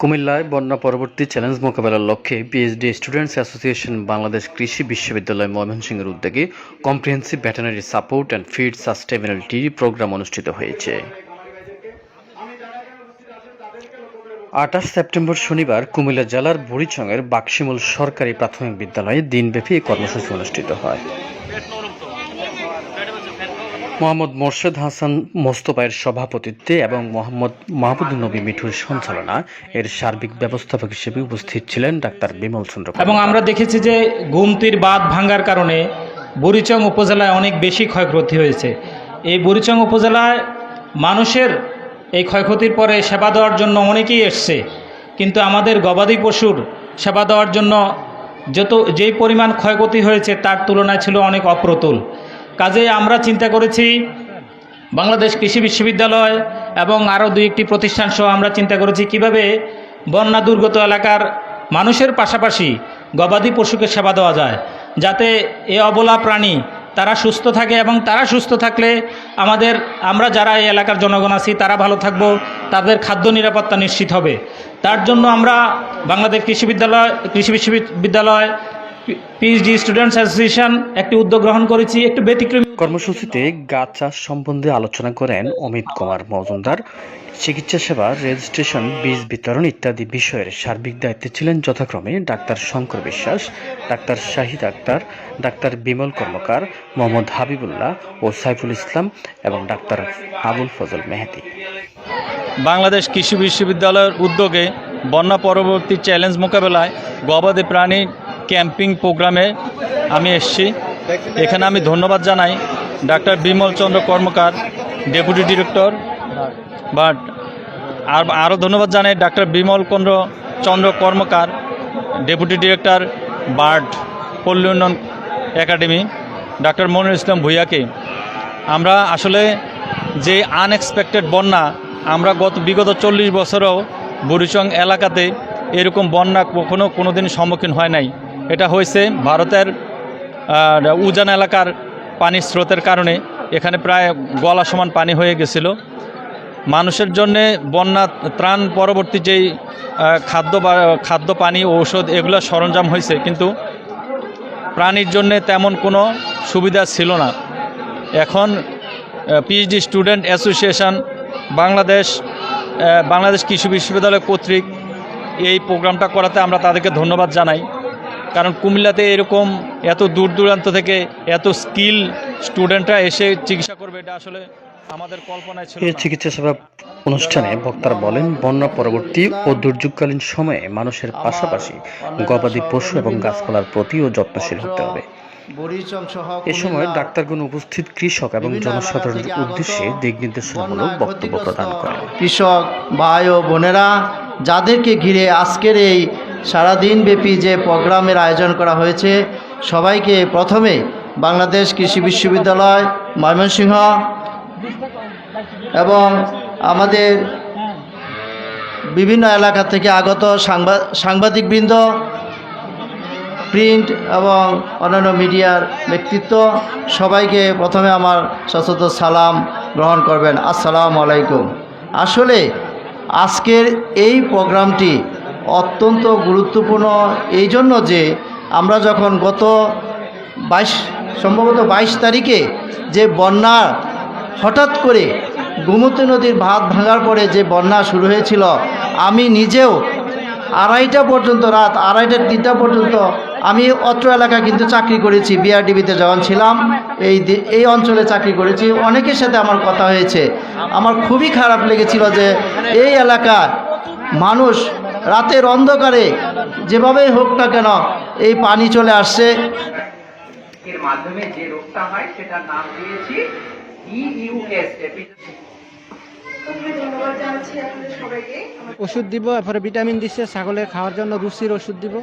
কুমিল্লায় বন্যা পরবর্তী চ্যালেঞ্জ মোকাবেলার লক্ষ্যে পিএইচডি স্টুডেন্টস অ্যাসোসিয়েশন বাংলাদেশ কৃষি বিশ্ববিদ্যালয় ময়মনসিংহের উদ্যোগে comprehensive veterinary support and feed sustainability programme অনুষ্ঠিত হয়েছে। আঠাশ সেপ্টেম্বর শনিবার কুমিল্লা জেলার বুড়িচংয়ের বাক্সিমূল সরকারি প্রাথমিক বিদ্যালয়ে দিনব্যাপী এই কর্মসূচি অনুষ্ঠিত হয়। মোহাম্মদ মোর্শেদ হাসান মোস্তফায়ের সভাপতিত্বে এবং মোহাম্মদ মাহমুদুল নবী মিঠুর সঞ্চালনা এর সার্বিক ব্যবস্থাপক হিসেবে উপস্থিত ছিলেন ডাক্তার বিমল চন্দ্র এবং আমরা দেখেছি যে গুমতির বাঁধ ভাঙ্গার কারণে বুড়িচং উপজেলায় অনেক বেশি ক্ষয়ক্ষতি হয়েছে। এই বুড়িচং উপজেলায় মানুষের এই ক্ষয়ক্ষতির পরে সেবা দেওয়ার জন্য অনেকেই এসছে। কিন্তু আমাদের গবাদি পশুর সেবা দেওয়ার জন্য যত যেই পরিমাণ ক্ষয়ক্ষতি হয়েছে তার তুলনায় ছিল অনেক অপ্রতুল। কাজেই আমরা চিন্তা করেছি বাংলাদেশ কৃষি বিশ্ববিদ্যালয় এবং আরও দুই একটি প্রতিষ্ঠান সহ আমরা চিন্তা করেছি কীভাবে বন্যা দুর্গত এলাকার মানুষের পাশাপাশি গবাদি পশুকে সেবা দেওয়া যায়, যাতে এ অবলা প্রাণী তারা সুস্থ থাকে এবং তারা সুস্থ থাকলে আমাদের, আমরা যারা এই এলাকার জনগণ আছি, তারা ভালো থাকব, তাদের খাদ্য নিরাপত্তা নিশ্চিত হবে। তার জন্য আমরা বাংলাদেশ কৃষি বিদ্যালয়, কৃষি বিশ্ববিদ্যালয় পিএইচডি স্টুডেন্টস অ্যাসোসিয়েশন একটি উদ্যোগ গ্রহণ করেছি একটু ব্যতিক্রমী কর্মসূচিতে গাছ চাষ সম্বন্ধে আলোচনা করেন অমিত কুমার মজুমদার। চিকিৎসা সেবা রেজিস্ট্রেশন বীজ বিতরণ ইত্যাদি বিষয়ের সার্বিক দায়িত্বে ছিলেন যথাক্রমে doctor Shankar Biswas doctor Shahid Akhtar doctor Bimal Karmakar Mohammad Habibullah ও সাইফুল ইসলাম এবং ডাক্তার আবুল ফজল মেহেদি। বাংলাদেশ কৃষি বিশ্ববিদ্যালয়ের উদ্যোগে বন্যা পরবর্তী চ্যালেঞ্জ মোকাবেলায় গবাদি প্রাণী ক্যাম্পিং প্রোগ্রামে আমি এসেছি। এখানে আমি ধন্যবাদ জানাই doctor Bimal Chandra Karmakar, deputy director, but আর আরও ধন্যবাদ জানাই doctor Bimal Chandra Chandra Karmakar, deputy director, BARD পল্লী উন্নয়ন একাডেমি, ডাক্তার মনির ইসলাম ভুইয়াকে। আমরা আসলে যে আনএক্সপেক্টেড বন্যা, আমরা গত বিগত চল্লিশ বছরেও বুড়িচং এলাকাতে এরকম বন্যা কখনো কোনো দিন সম্মুখীন হয় নাই। এটা হয়েছে ভারতের উজান এলাকার পানির স্রোতের কারণে। এখানে প্রায় গলা সমান পানি হয়ে গেছিল। মানুষের জন্যে বন্যা ত্রাণ পরবর্তী যেই খাদ্য খাদ্য, পানি, ঔষধ, এগুলো সরঞ্জাম হয়েছে, কিন্তু প্রাণীর জন্যে তেমন কোনো সুবিধা ছিল না। এখন PhD student association, Bangladesh Bangladesh কৃষি বিশ্ববিদ্যালয় কর্তৃক এই প্রোগ্রামটা করাতে আমরা তাদেরকে ধন্যবাদ জানাই। কারণ কুমিল্লাতে এরকম এত দূর দূরান্ত থেকে এত স্কিল স্টুডেন্টরা এসে চিকিৎসা করবে এটা আসলে আমাদের কল্পনায় ছিল এই চিকিৎসা সেবা অনুষ্ঠানে বক্তারা বলেন বন্যা পরবর্তী ও দুর্যোগকালীন সময়ে মানুষের পাশাপাশি গবাদি পশু এবং গাছপালার প্রতিও যত্নশীল হতে হবে। এ সময় ডাক্তারগণ উপস্থিত কৃষক এবং জনসাধারণের উদ্দেশ্যে দিক নির্দেশনামূলক বক্তব্য প্রদান করেন। কৃষক ভাই ও বোনেরা যাদেরকে ঘিরে আজকের এই সারাদিন ব্যাপী যে প্রোগ্রামের আয়োজন করা হয়েছে, সবাইকে প্রথমে বাংলাদেশ কৃষি বিশ্ববিদ্যালয়, ময়মনসিংহ এবং আমাদের বিভিন্ন এলাকা থেকে আগত সাংবাদ সাংবাদিকবৃন্দ, প্রিন্ট এবং অন্যান্য মিডিয়ার ব্যক্তিত্ব, সবাইকে প্রথমে আমার সশস্ত্র সালাম গ্রহণ করবেন। আসসালামু আলাইকুম। আসলে আজকের এই প্রোগ্রামটি অত্যন্ত গুরুত্বপূর্ণ এই জন্য যে আমরা যখন গত বাইশ, সম্ভবত বাইশ তারিখে যে বন্যা হঠাৎ করে গোমতী নদীর ভাত ভাঙার পরে যে বন্যা শুরু হয়েছিল, আমি নিজেও আড়াইটা পর্যন্ত রাত, আড়াইটা তিনটা পর্যন্ত আমি অত্র এলাকা কিন্তু চাকরি করেছি বিআরডিবিতে যখন ছিলাম, এই এই অঞ্চলে চাকরি করেছি। অনেকের সাথে আমার কথা হয়েছে। আমার খুবই খারাপ লেগেছিল যে এই এলাকা মানুষ রাতের অন্ধকারে যেভাবেই হোক না কেন এই পানি চলে আসছে। এর মাধ্যমে যে রোগটা হয় সেটার নাম দিয়েছি ইইউএস খুবই ধন্যবাদ জানাচ্ছি আপনাদের সবাইকে ওষুধ দিব এরপরে ভিটামিন দিচ্ছে ছাগলের খাওয়ার জন্য রুচির ওষুধ দিব।